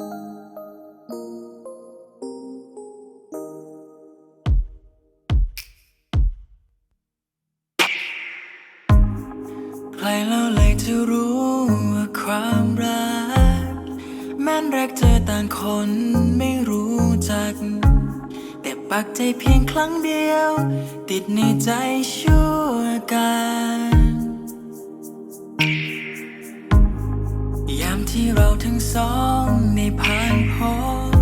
ใครแล้วเลยจะรู้ว่าความรัก แม้นรักเธอต่างคนไม่รู้จัก แต่ปักใจเพียงครั้งเดียว ติดในใจชั่วการ ที่เราทั้งสองในผ่านพบ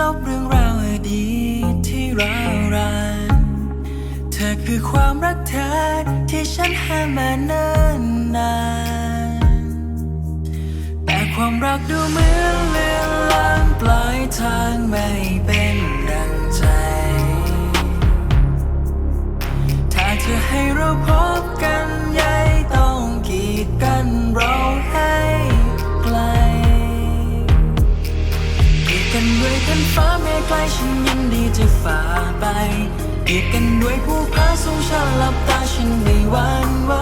ลบเรื่องราวอดีตที่ร้าวรานเธอคือความรักแท้ที่ฉันหามาเนิ่นนานแต่ความรักดูเหมือนเลือน กันด้วยกันฟ้าแม้ไกลฉันยินดีจะฝ่าไปกีดกันด้วยผู้พาสูงชันหลับตาฉันไม่หวั่นไหว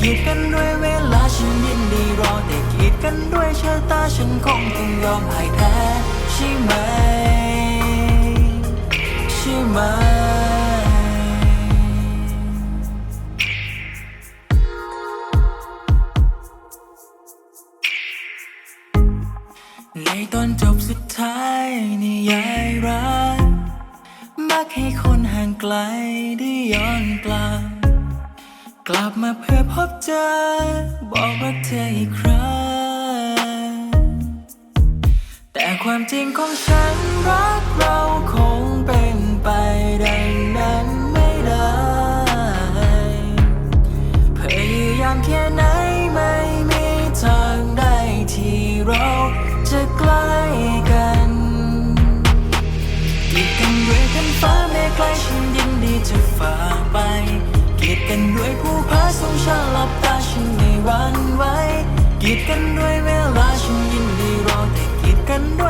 กีดกันด้วยเวลาฉันยินดีรอแต่กีดกันด้วยชะตาฉันคงต้องยอมให้แพ้ใช่ไหม ใช่ไหม ในตอนจบสุดท้ายนิยายรักมักให้คนห่างไกลได้ย้อนกลับกลับมาเพื่อพบเจอ บอกรักเธออีกครั้ง แต่ความจริงของฉันรักเราคงเป็นไปดังนั้นไม่ได้พยายามแค่ไหนไม่มีทางใดที่เรา จะใกล้กันกีดกันด้วยกันฟ้าไม่ใกล้ฉันยินดีจะฝ่าไปกีดกันด้วยผู้พาสูงชาลับตาฉันไม่หวั่นไหวกีดกันด้วยเวลาฉันยินดีรอแต่กีดกันด้วย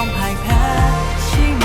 ยอมพ่ายแพ้ใช่ไหม